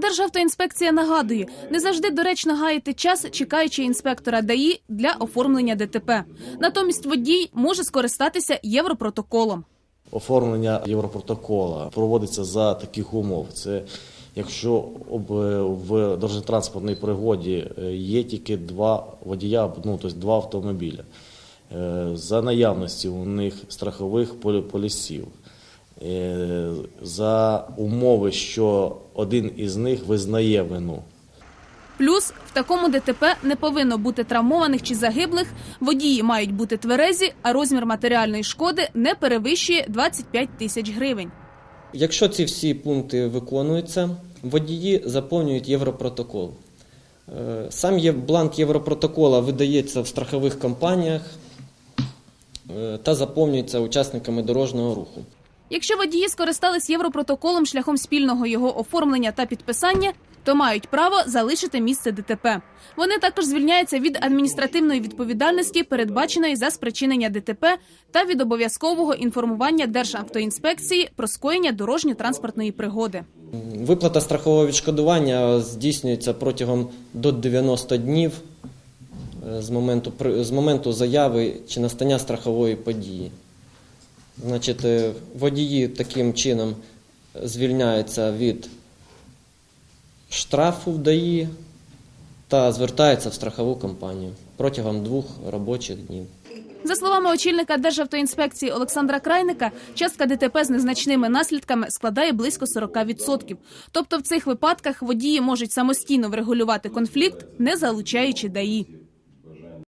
Державтоінспекція нагадує, не завжди доречно гаяти час, чекаючи інспектора ДАІ для оформлення ДТП. Натомість водій може скористатися європротоколом. Оформлення Європротокола проводиться за таких умов. Це якщо в дорожньо-транспортній пригоді е, є тільки два водія, ну тобто два автомобіля. Е, За наявності у них страхових полісів. Е, За умови, що один із них визнає вину. Плюс в такому ДТП не повинно бути травмованих чи загиблих. Водії мають бути тверезі, а розмір матеріальної шкоди не перевищує 25 тисяч гривень. Якщо ці всі пункти виконуються, водії заповнюють Європротокол. Е, Сам є бланк Європротокола видається в страхових компаніях е, та заповнюється учасниками дорожнього руху. Якщо водії скористались європротоколом шляхом спільного його оформлення та підписання, то мають право залишити місце ДТП. Вони також звільняються від адміністративної відповідальності, передбаченої за спричинення ДТП, та від обов'язкового інформування Державтоінспекції про скоєння дорожньо-транспортної пригоди. Виплата страхового відшкодування здійснюється протягом до 90 днів е, з моменту, з моменту заяви чи настання страхової події. Значить, е, водії таким чином звільняються від штрафу в ДАІ та звертаються в страхову компанію протягом двох робочих днів. За словами очільника Державтоінспекції Олександра Крайника, частка ДТП з незначними наслідками складає близько 40%. Тобто в цих випадках водії можуть самостійно врегулювати конфлікт, не залучаючи ДАІ.